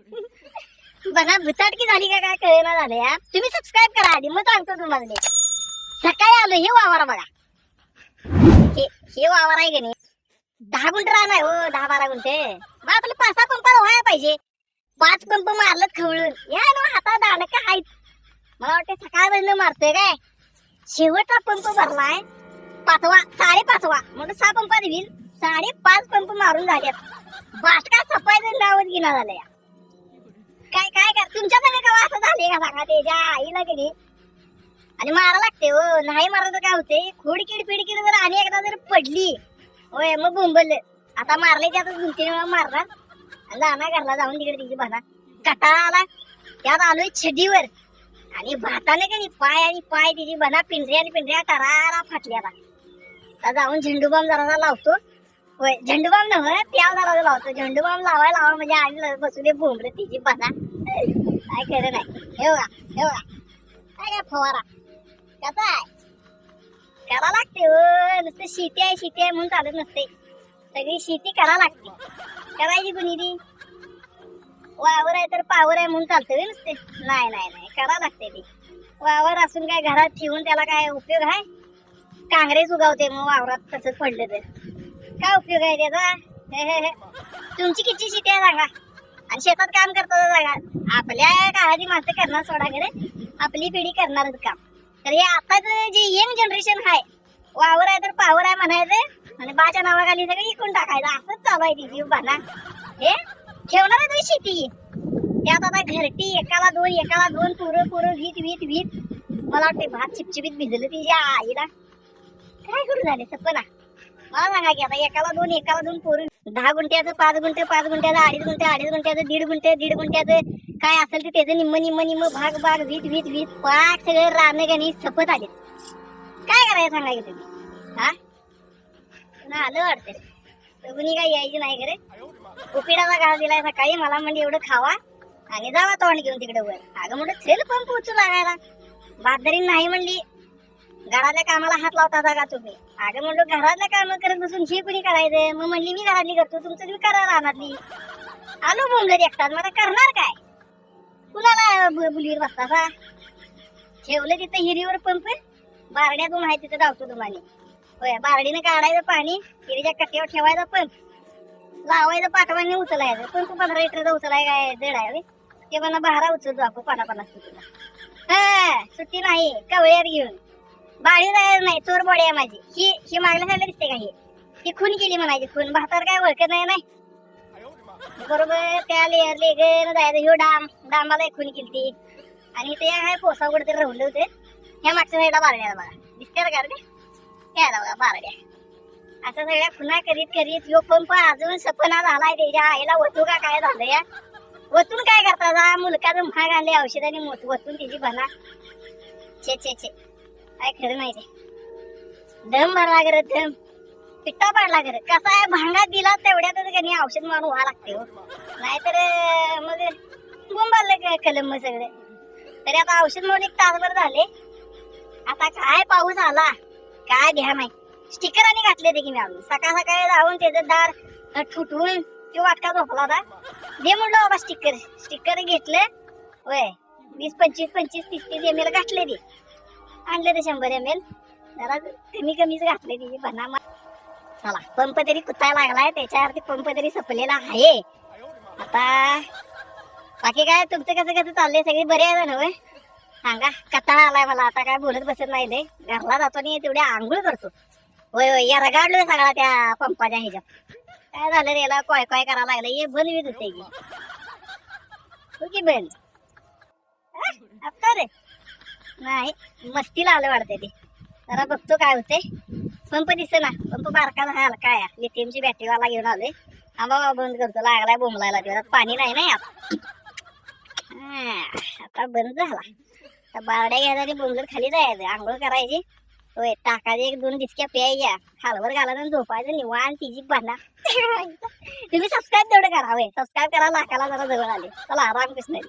बघा भुताटकी झाली का काय कळेना झालं या तुम्ही सबस्क्राईब करा आधी मग सांगतो तुम्हाला. मी. सकाळी आलो हे वावरा बघा. हे हे वावर आहे की नाही? दहा गुंठ राहणार आहे हो दहा बारा गुंठे बा आपले पाच सहा पंप व्हायला पाहिजे. पाच पंप मारलं खवळून. या ना हातात दाणं का हायच मला वाटतं सकाळपर्यंत मारतोय काय? शेवटचा पंप भरलाय. पाचवा साडे पाचवा म्हणून सहा पंप देईल साडे पाच पंप मारून झाल्यात. बाटका सफायचं नावच घेणार झालं या काय काय कर? तुमच्या सगळं का असं झाले का सांगा त्याच्या आईला कधी आणि मारा लागते हो. नाही मारायचं काय होते? खोडकीड पिडकीड जर आणि एकदा जर पडली. होय मग बोंबल आता मारले की आता दोन तीन वेळा मारला आणि जाणार घरला जाऊन तिकडे तिची भाता कटाळा आला. त्यात आलोय छडीवर. आणि भाताने का नाही पाय आणि पाय तिची बना पिंजऱ्या आणि पिंजऱ्या टरारा फाटल्या आता जाऊन झेंडूबाम जरा लावतो. होय झेंडूबाम नव्ह त्याव जरा लावतो. झेंडूबाम लावायला लावाय लावा म्हणजे आम्ही बसू दे बोंबरे तिची बना काय खरं नाही. एवढा एवढा काय काय फवारा. कसा आहे? करा लागते हो. नुसतं शेती आहे शेती आहे म्हणून चालत नसते. सगळी शेती करा लागते. करायची कुणी ती वावर आहे तर पावर आहे म्हणून चालतं होय नुसते. नाही नाही नाही. करा लागते ती. वावर असून काय घरात ठेवून त्याला काय उपयोग आहे? काँग्रेस उगावते मग वावरात तसंच पडलं तर. काय उपयोग आहे त्याचा? हे तुमची किती शेती आहे सांगा. आणि शेतात काम करतात सांगा. आपल्या काळाची माणसं करणार सोडा करे आपली पिढी करणारच काम. तर हे आताच जे यंग जनरेशन आहे वावर आहे तर पावर आहे म्हणायचं. आणि बाच्या नावाखाली सगळं इकून टाकायचं. असंच चालू आहे तिची बाना हे ठेवणार आहे शेती. त्यात आता घरटी एकाला दोन एकाला दोन पुरं पुरं वीत वीत वीत मला वाटते भात चिपचिपीत भिजलं तिच्या आईला काय करू झाले सपना? मला सांगा की आता एकाला दोन एकाला दोन पोरून दहा गुंठ्याचं पाच गुंठे पाच गुंठ्याचं अडीच गुंठे अडीच गुंठ्याचं दीड गुंठे दीड गुंठ्याचं. काय असेल ते त्याचं निम्म निम्म निम्म भाग भाग वीत वीत वीत पाक सगळं राहणं गाणी सपत आले काय करायचं सांगा की तुम्ही? हा? ना आलं वाटतं कुणी काय यायची नाही करे उपिडाचा घास दिलाय सकाळी मला म्हणजे एवढं खावा. आणि जावा तोंड घेऊन तिकडे वर. अगं म्हणलं सेल पण पोचू लागायला बादरी नाही म्हणली. घरातल्या कामाला हात लावता का तुम्ही. अगं म्हणलो घरातल्या काम करत बसून हे कुणी करायचं? मग म्हणली मी घरातली करतो तुमचं तुम्ही करा रानातली. आलो बोंबलत एकटाच मग आता करणार काय? कुणाला बुलीवर बसता ठेवलं तिथं हिरीवर पंप बारड्यातून माहिती तिथं धावतो तुम्हाला. होय बारडीनं काढायचं पाणी हिरीच्या कट्ट्यावर ठेवायचं पंप लावायचं पाठवाने उचलायचं. पंप पंधरा लिटरचा उचलाय काय जड आहे ते म्हणा बारा उचलतो आपण पाना पन्नास सुट्टीला हा सुट्टी नाही कवळ्यात घेऊन. बाळी जायचं नाही चोर बॉडी आहे माझी. ही ही मागल्या दिसते का ही? ही खून केली म्हणायची खून. भातावर काय ओळखत नाही नाही बरोबर त्या लेअर लेगर जायचं. ह्यो डाम डांबाला खून केली ती आणि ते काय पोसा कुठे राहुलं होते. ह्या मागच्या साईडला बारड्या बघा. दिसते का रे? काय बघा बारड्या. असं सगळ्या खुना करीत करीत ह्यो पंप अजून सपना झालाय त्याच्या आईला. वतू का काय झालं या? वतून काय करता जा? मुलकाचं महाग आणले औषधाने मोठ वतून तिची बना. छे छे छे. काय खरं नाही दम भरला करत दम. पिट्टा पाडला करत कसा आहे? भांगा दिला तेवढ्यातच त्यांनी औषध मारून व्हा लागते हो. नाहीतर मग बोंबाल कलम मग सगळे. तरी आता औषध म्हणून एक तासभर झाले. आता काय पाऊस आला? काय घ्या नाही स्टिकर आणि घातले ते की मी आणून सकाळ सकाळी जाऊन त्याचं दार अं, किंवा तो वाटका झोपला होता. दे म्हणलं बाबा स्टिकर. स्टिकर घेतलं. वय वीस पंचवीस पंचवीस तीस तीस एम एल घातले ते. आणले ते शंभर एम एल जरा कमी कमीच घातले तिची बना चला पंप तरी कुताय लागलाय त्याच्यावरती पंप तरी संपलेला आहे. आता बाकी काय तुमचं कसं कसं चाललंय? सगळी बरे आहे ना होय? सांगा कटाळा आलाय मला आता काय बोलत बसत नाही ते घरला जातो आणि तेवढ्या आंघोळ करतो. होय होय या रगाडलोय सगळा त्या पंपाच्या ह्याच्यात. काय झालं रे याला कोय कॉय करायला लागलं ये बन येत होते की. हो आता रे. नाही मस्तीला आलं वाढते ते. जरा बघतो काय होते पंप दिसे ना पंप बारका झाला काय लिथियमची बॅटरीवाला घेऊन आलोय. आंबा बाबा बंद करतो. लागलाय बोंबलायला तेवढ्यात पाणी नाही ना यात. आता बंद झाला. आता बारड्या घ्यायचा आणि बोंबलत खाली जायचं. आंघोळ करायची. होय टाकायचे एक दोन डिस्क्या प्यायच्या. खालवर घालायचं आणि झोपायचं निवांत तिची बना तुम्ही सबस्क्राईब तेवढं करा. होय सबस्क्राईब करा. लाखाला जरा जवळ आले. चला रामकृष्ण.